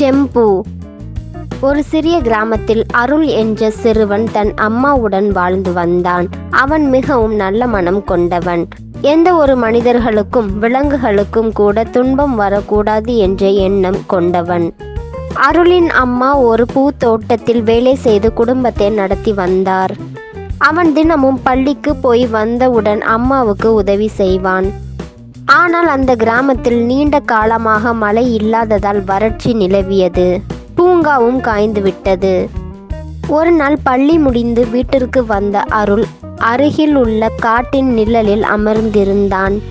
செம்பு. ஒரு சிறிய கிராமத்தில் அருள் என்ற சிறுவன் தன் அம்மாவுடன் வாழ்ந்து வந்தான். அவன் மிகவும் நல்ல மனம் கொண்டவன். எந்த ஒரு மனிதர்களுக்கும் விலங்குகளுக்கும் கூட துன்பம் வரக்கூடாது என்ற எண்ணம் கொண்டவன். அருளின் அம்மா ஒரு பூத்தோட்டத்தில் வேலை செய்து குடும்பத்தை நடத்தி வந்தார். அவன் தினமும் பள்ளிக்கு போய் வந்தவுடன் அம்மாவுக்கு உதவி செய்வான். ஆனால் அந்த கிராமத்தில் நீண்ட காலமாக மழை இல்லாததால் வறட்சி நிலவியது. பூங்காவும் காய்ந்து விட்டது. ஒரு நாள் பள்ளி முடிந்து வீட்டிற்கு வந்த அருள் அருகில் உள்ள காட்டின் நிழலில் அமர்ந்திருந்தான்.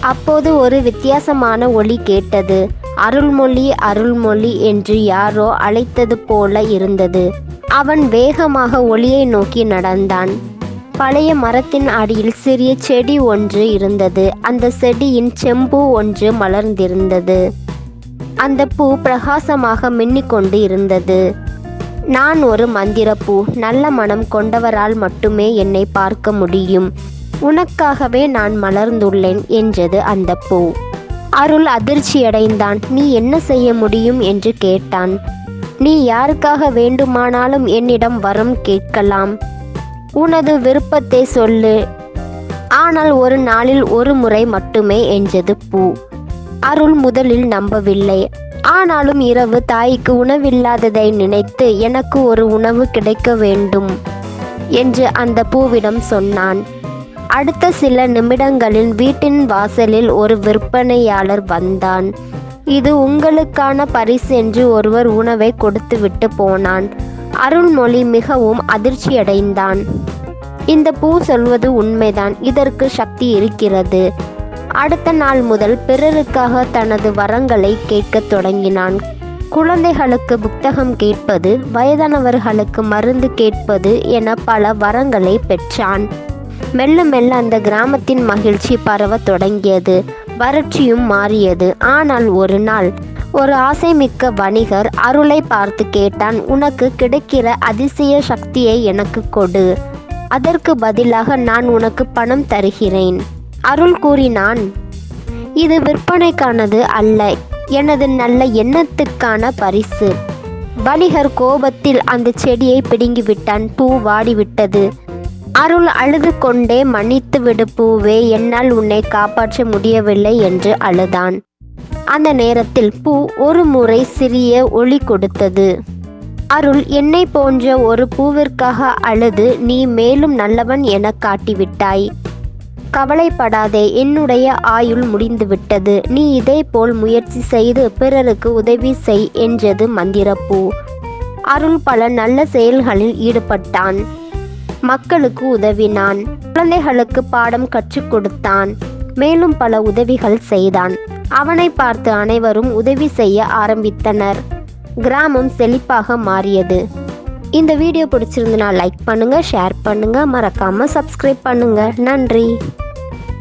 அப்போது ஒரு வித்தியாசமான ஒளி கேட்டது. அருள்மொழி அருள்மொழி என்று யாரோ அழைத்தது போல இருந்தது. அவன் வேகமாக ஒளியை நோக்கி நடந்தான். பழைய மரத்தின் அடியில் சிறிய செடி ஒன்று இருந்தது. அந்த செடியின் செம்பூ ஒன்று மலர்ந்திருந்தது. அந்த பூ பிரகாசமாக மின்னிக்கொண்டு இருந்தது. நான் ஒரு மந்திரப்பூ. நல்ல மனம் கொண்டவரால் மட்டுமே என்னை பார்க்க முடியும். உனக்காகவே நான் மலர்ந்துள்ளேன் என்றது அந்த பூ. அருள் அதிர்ச்சியடைந்தான். நீ என்ன செய்ய முடியும்? என்று கேட்டான். நீ யாருக்காக வேண்டுமானாலும் என்னிடம் வரம் கேட்கலாம். உனது விருப்பத்தை சொல்லு. ஆனால் ஒரு நாளில் ஒரு முறை மட்டுமே என்றது பூ. அருள் முதலில் நம்பவில்லை. ஆனாலும் இரவு தாய்க்கு உணவில்லாததை நினைத்து எனக்கு ஒரு உணவு கிடைக்க வேண்டும் என்று அந்த பூவிடம் சொன்னான். அடுத்த சில நிமிடங்களில் வீட்டின் வாசலில் ஒரு விற்பனையாளர் வந்தான். இது உங்களுக்கான பரிசு என்று ஒருவர் உணவை கொடுத்துவிட்டு போனான். அருள்மொழி மிகவும் அதிர்ச்சியடைந்தான். இந்த பூ சொல்வது உண்மைதான் இதற்கு சக்தி இருக்கிறது. அடுத்த நாள் முதல் பிறருக்காக தனது வரங்களை கேட்கத் தொடங்கினான். குழந்தைகளுக்கு புத்தகம் கேட்பது வயதானவர்களுக்கு மருந்து கேட்பது என பல வரங்களை பெற்றான். மெல்ல மெல்ல அந்த கிராமத்தின் மகிழ்ச்சி பரவத் தொடங்கியது வறட்சியும் மாறியது. ஆனால் ஒரு நாள் ஒரு ஆசைமிக்க வணிகர் அருளை பார்த்து கேட்டான் உனக்கு கிடைக்கிற அதிசய சக்தியை எனக்கு கொடு. அதற்கு பதிலாக நான் உனக்கு பணம் தருகிறேன். அருள் கூறினான் இது விற்பனைக்கானது அல்ல எனது நல்ல எண்ணத்துக்கான பரிசு. வணிகர் கோபத்தில் அந்த செடியை பிடுங்கிவிட்டான் பூ வாடிவிட்டது. அருள் அழுது கொண்டே மன்னித்து விடு பூவே என்னால் உன்னை காப்பாற்ற முடியவில்லை என்று அழுதான். அந்த நேரத்தில் பூ ஒரு முறை சிறிய ஒளி கொடுத்தது. அருள் என்னை போன்ற ஒரு பூவிற்காக அழுது நீ மேலும் நல்லவன் என காட்டிவிட்டாய். கவலைப்படாதே என்னுடைய ஆயுள் முடிந்துவிட்டது. நீ இதேபோல் முயற்சி செய்து பிறருக்கு உதவி செய் என்றது மந்திரப்பூ. அருள் பல நல்ல செயல்களில் ஈடுபட்டான். மக்களுக்கு உதவினான். குழந்தைகளுக்கு பாடம் கற்றுக் கொடுத்தான். மேலும் பல உதவிகள் செய்தான். அவனை பார்த்து அனைவரும் உதவி செய்ய ஆரம்பித்தனர். கிராமம் செழிப்பாக மாறியது. இந்த வீடியோ பிடிச்சிருந்தனா லைக் பண்ணுங்கள் ஷேர் பண்ணுங்கள் மறக்காமல் சப்ஸ்கிரைப் பண்ணுங்கள் நன்றி.